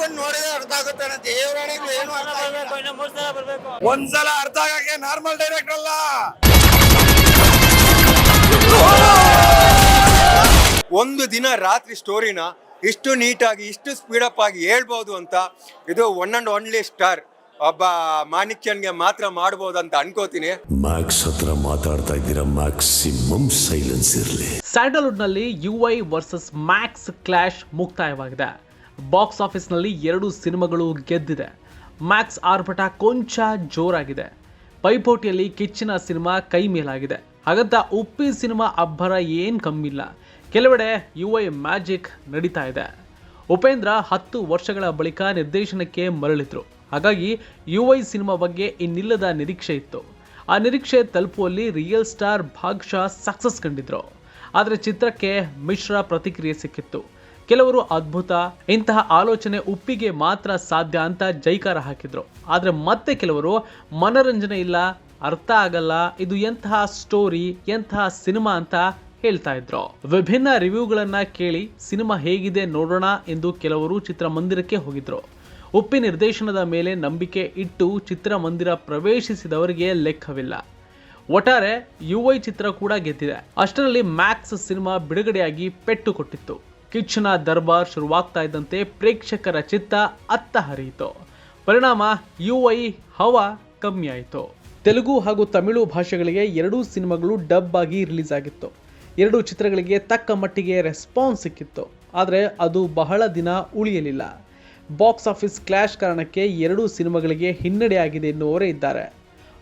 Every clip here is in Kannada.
ಬಂದು ನೋಡಿದ್ರೆ ಅರ್ಥ ಆಗುತ್ತೆ ದೇವರಾಣಿಗೆ ಏನು ಅರ್ಥ ಆಗಿಲ್ಲ. ಒಂದ್ಸಲ ಅರ್ಥ ಆಗಕ್ಕೆ ನಾರ್ಮಲ್ ಡೈರೆಕ್ಟರ್ ಅಲ್ಲ. ಒಂದು ದಿನ ರಾತ್ರಿ ಸ್ಟೋರಿನ ಇಷ್ಟು ನೀಟಾಗಿ ಇಷ್ಟು ಸ್ಪೀಡಪ್ ಆಗಿ ಹೇಳ್ಬೋದು ಅಂತ ಇದು ಒನ್ ಅಂಡ್ ಓನ್ಲಿ ಸ್ಟಾರ್ ಒಬ್ಬ ಮಾಣಿಕ್ಯನ್ಗೆ ಮಾತ್ರ ಮಾಡಬಹುದು ಅಂತ ಅನ್ಕೋತೀನಿ. ಮ್ಯಾಕ್ಸ್ ಹತ್ರ ಮಾತಾಡ್ತಾ ಇದ್ದೀರಾ ಮ್ಯಾಕ್ಸಿಮಮ್ ಸೈಲೆನ್ಸ್ ಇರಲಿ. ಸ್ಯಾಂಡಲ್ವುಡ್ನಲ್ಲಿ U I versus Max clash ಮುಕ್ತಾಯವಾಗಿದೆ. Box ಆಫೀಸ್ನಲ್ಲಿ ಎರಡು ಸಿನಿಮಾಗಳು ಗೆದ್ದಿದೆ. ಮ್ಯಾಕ್ಸ್ ಆರ್ಭಟ ಕೊಂಚ ಜೋರಾಗಿದೆ. ಪೈಪೋಟಿಯಲ್ಲಿ ಕಿಚ್ಚಿನ ಸಿನಿಮಾ ಕೈ ಮೇಲಾಗಿದೆ. ಹಾಗಂತ ಉಪ್ಪಿ ಸಿನಿಮಾ ಅಬ್ಬರ ಏನು ಕಮ್ಮಿಲ್ಲ. ಕೆಲವೆಡೆ ಯು ಐ ಮ್ಯಾಜಿಕ್ ನಡೀತಾ ಇದೆ. ಉಪೇಂದ್ರ ಹತ್ತು ವರ್ಷಗಳ ಬಳಿಕ ನಿರ್ದೇಶನಕ್ಕೆ ಮರಳಿದ್ರು. ಹಾಗಾಗಿ ಯು ಐ ಸಿನಿಮಾ ಬಗ್ಗೆ ಇನ್ನಿಲ್ಲದ ನಿರೀಕ್ಷೆ ಇತ್ತು. ಆ ನಿರೀಕ್ಷೆ ತಲುಪುವಲ್ಲಿ ರಿಯಲ್ ಸ್ಟಾರ್ ಭಾಗ್ಶಾ ಸಕ್ಸಸ್ ಕಂಡಿದ್ರು. ಆದರೆ ಚಿತ್ರಕ್ಕೆ ಮಿಶ್ರ ಪ್ರತಿಕ್ರಿಯೆ ಸಿಕ್ಕಿತ್ತು. ಕೆಲವರು ಅದ್ಭುತ, ಇಂತಹ ಆಲೋಚನೆ ಉಪ್ಪಿಗೆ ಮಾತ್ರ ಸಾಧ್ಯ ಅಂತ ಜೈಕಾರ ಹಾಕಿದ್ರು. ಆದರೆ ಮತ್ತೆ ಕೆಲವರು, ಮನರಂಜನೆ ಇಲ್ಲ, ಅರ್ಥ ಆಗಲ್ಲ, ಇದು ಎಂತಹ ಸ್ಟೋರಿ ಎಂತಹ ಸಿನಿಮಾ ಅಂತ ಹೇಳ್ತಾ ಇದ್ರು. ವಿಭಿನ್ನ ರಿವ್ಯೂಗಳನ್ನ ಕೇಳಿ ಸಿನಿಮಾ ಹೇಗಿದೆ ನೋಡೋಣ ಎಂದು ಕೆಲವರು ಚಿತ್ರಮಂದಿರಕ್ಕೆ ಹೋಗಿದ್ರು. ಉಪ್ಪಿ ನಿರ್ದೇಶನದ ಮೇಲೆ ನಂಬಿಕೆ ಇಟ್ಟು ಚಿತ್ರಮಂದಿರ ಪ್ರವೇಶಿಸಿದವರಿಗೆ ಲೆಕ್ಕವಿಲ್ಲ. ಒಟ್ಟಾರೆ ಯು ಐ ಚಿತ್ರ ಕೂಡ ಗೆದ್ದಿದೆ. ಅಷ್ಟರಲ್ಲಿ ಮ್ಯಾಕ್ಸ್ ಸಿನಿಮಾ ಬಿಡುಗಡೆಯಾಗಿ ಪೆಟ್ಟು ಕೊಟ್ಟಿತ್ತು. ಕಿಚ್ಚನ ದರ್ಬಾರ್ ಶುರುವಾಗ್ತಾ ಇದ್ದಂತೆ ಪ್ರೇಕ್ಷಕರ ಚಿತ್ತ ಅತ್ತ ಹರಿಯಿತು ಪರಿಣಾಮ ಯು ಐ ಹವಾ ಕಮ್ಮಿ ಆಯಿತು ತೆಲುಗು ಹಾಗೂ ತಮಿಳು ಭಾಷೆಗಳಿಗೆ ಎರಡೂ ಸಿನಿಮಾಗಳು ಡಬ್ ಆಗಿ ರಿಲೀಸ್ ಆಗಿತ್ತು. ಎರಡೂ ಚಿತ್ರಗಳಿಗೆ ತಕ್ಕ ಮಟ್ಟಿಗೆ ರೆಸ್ಪಾನ್ಸ್ ಸಿಕ್ಕಿತ್ತು. ಆದರೆ ಅದು ಬಹಳ ದಿನ ಉಳಿಯಲಿಲ್ಲ. ಬಾಕ್ಸ್ ಆಫೀಸ್ ಕ್ಲಾಶ್ ಕಾರಣಕ್ಕೆ ಎರಡೂ ಸಿನಿಮಾಗಳಿಗೆ ಹಿನ್ನಡೆಯಾಗಿದೆ ಎನ್ನುವರೇ ಇದ್ದಾರೆ.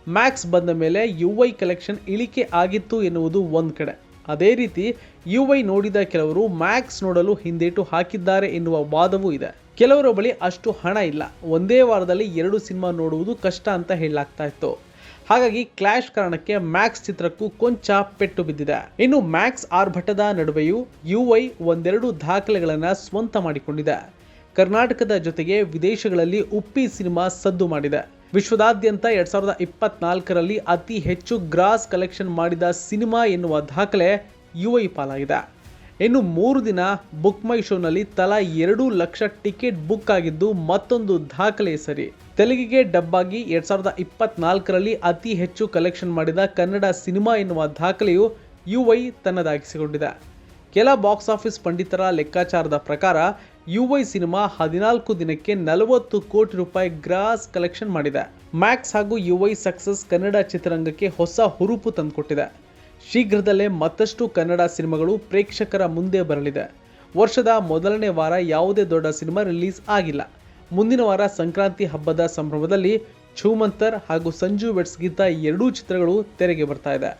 ಮ್ಯಾಕ್ಸ್ ಬಂದ ಮೇಲೆ ಯು ಐ ಕಲೆಕ್ಷನ್ ಇಳಿಕೆ ಆಗಿತ್ತು ಎನ್ನುವುದು ಒಂದು ಕಡೆ. ಅದೇ ರೀತಿ ಯು ಐ ನೋಡಿದ ಕೆಲವರು ಮ್ಯಾಕ್ಸ್ ನೋಡಲು ಹಿಂದೇಟು ಹಾಕಿದ್ದಾರೆ ಎನ್ನುವ ವಾದವೂ ಇದೆ. ಕೆಲವರ ಬಳಿ ಅಷ್ಟು ಹಣ ಇಲ್ಲ. ಒಂದೇ ವಾರದಲ್ಲಿ ಎರಡು ಸಿನಿಮಾ ನೋಡುವುದು ಕಷ್ಟ ಅಂತ ಹೇಳಲಾಗ್ತಾ ಇತ್ತು. ಹಾಗಾಗಿ ಕ್ಲಾಶ್ ಕಾರಣಕ್ಕೆ ಮ್ಯಾಕ್ಸ್ ಚಿತ್ರಕ್ಕೂ ಕೊಂಚ ಪೆಟ್ಟು ಬಿದ್ದಿದೆ. ಇನ್ನು ಮ್ಯಾಕ್ಸ್ ಆರ್ಭಟದ ನಡುವೆಯೂ ಯು ಐ ಒಂದೆರಡು ದಾಖಲೆಗಳನ್ನು ಸ್ವಂತ ಮಾಡಿಕೊಂಡಿದೆ. ಕರ್ನಾಟಕದ ಜೊತೆಗೆ ವಿದೇಶಗಳಲ್ಲಿ ಉಪ್ಪಿ ಸಿನಿಮಾ ಸದ್ದು ಮಾಡಿದೆ. ವಿಶ್ವದಾದ್ಯಂತ ಎರಡ್ ಸಾವಿರದ ಇಪ್ಪತ್ನಾಲ್ಕರಲ್ಲಿ ಅತಿ ಹೆಚ್ಚು ಗ್ರಾಸ್ ಕಲೆಕ್ಷನ್ ಮಾಡಿದ ಸಿನಿಮಾ ಎನ್ನುವ ದಾಖಲೆ ಯು ಐ ಪಾಲಾಗಿದೆ. ಇನ್ನು ಮೂರು ದಿನ ಬುಕ್ ಮೈ ಶೋನಲ್ಲಿ ತಲಾ ಎರಡು ಲಕ್ಷ ಟಿಕೆಟ್ ಬುಕ್ ಆಗಿದ್ದು ಮತ್ತೊಂದು ದಾಖಲೆ ಸರಿ. ತೆಲುಗಿಗೆ ಡಬ್ಬಾಗಿ ಎರಡ್ ಸಾವಿರದ ಇಪ್ಪತ್ನಾಲ್ಕರಲ್ಲಿ ಅತಿ ಹೆಚ್ಚು ಕಲೆಕ್ಷನ್ ಮಾಡಿದ ಕನ್ನಡ ಸಿನಿಮಾ ಎನ್ನುವ ದಾಖಲೆಯು ಯು ಐ ತನ್ನದಾಗಿಸಿಕೊಂಡಿದೆ. ಕೆಲ ಬಾಕ್ಸ್ ಆಫೀಸ್ ಪಂಡಿತರ ಲೆಕ್ಕಾಚಾರದ ಪ್ರಕಾರ ಯು ವೈ ಸಿನಿಮಾ ಹದಿನಾಲ್ಕು ದಿನಕ್ಕೆ ನಲವತ್ತು ಕೋಟಿ ರೂಪಾಯಿ ಗ್ರಾಸ್ ಕಲೆಕ್ಷನ್ ಮಾಡಿದೆ. ಮ್ಯಾಕ್ಸ್ ಹಾಗೂ ಯು ವೈ ಸಕ್ಸಸ್ ಕನ್ನಡ ಚಿತ್ರರಂಗಕ್ಕೆ ಹೊಸ ಹುರುಪು ತಂದುಕೊಟ್ಟಿದೆ. ಶೀಘ್ರದಲ್ಲೇ ಮತ್ತಷ್ಟು ಕನ್ನಡ ಸಿನಿಮಾಗಳು ಪ್ರೇಕ್ಷಕರ ಮುಂದೆ ಬರಲಿದೆ. ವರ್ಷದ ಮೊದಲನೇ ವಾರ ಯಾವುದೇ ದೊಡ್ಡ ಸಿನಿಮಾ ರಿಲೀಸ್ ಆಗಿಲ್ಲ. ಮುಂದಿನ ವಾರ ಸಂಕ್ರಾಂತಿ ಹಬ್ಬದ ಸಂಭ್ರಮದಲ್ಲಿ ಛೂಮಂತರ್ ಹಾಗೂ ಸಂಜು ವೆಟ್ಸ್ ಗೀತ ಎರಡೂ ಚಿತ್ರಗಳು ತೆರೆಗೆ ಬರ್ತಾ ಇದೆ.